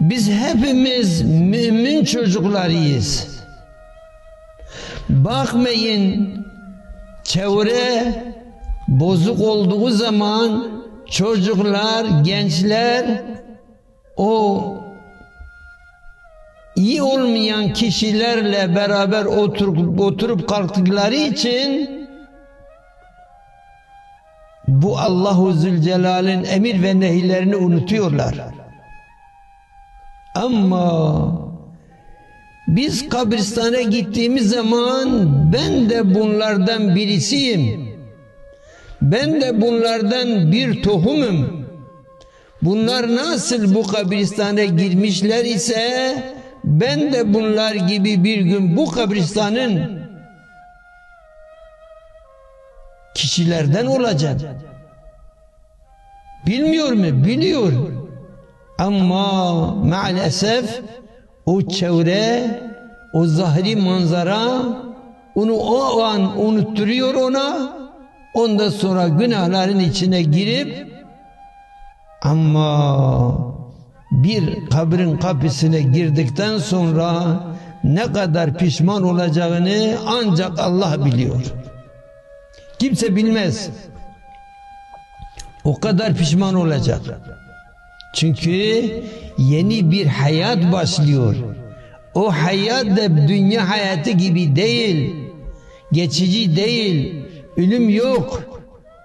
Biz hepimiz mümin çocuklarıyız. Bakmayın çevre bozuk olduğu zaman çocuklar, gençler o iyi olmayan kişilerle beraber oturup oturup kalktıkları için bu Allahu Zülcelal'in emir ve nehirlerini unutuyorlar. Ama biz kabristana gittiğimiz zaman ben de bunlardan birisiyim. Ben de bunlardan bir tohumum. Bunlar nasıl bu kabristana girmişler ise ben de bunlar gibi bir gün bu kabristanın kişilerden olacağım. Bilmiyor mu? Biliyor. Ama maalesef o çevre, o zahri manzara onu o an unutturuyor ona. Ondan sonra günahların içine girip ama bir kabrin kapısına girdikten sonra ne kadar pişman olacağını ancak Allah biliyor. Kimse bilmez. O kadar pişman olacak. Çünkü yeni bir hayat başlıyor. O hayat da dünya hayatı gibi değil. Geçici değil. Ölüm yok.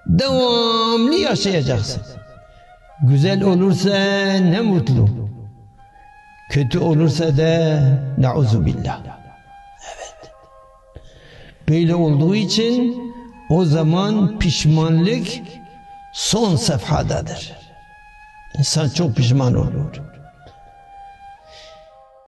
Devamlı yaşayacaksın. Güzel olursa ne mutlu. Kötü olursa da nauzu billah. Evet. Böyle olduğu için o zaman pişmanlık son safhadadır. İnsan çok pişman olur.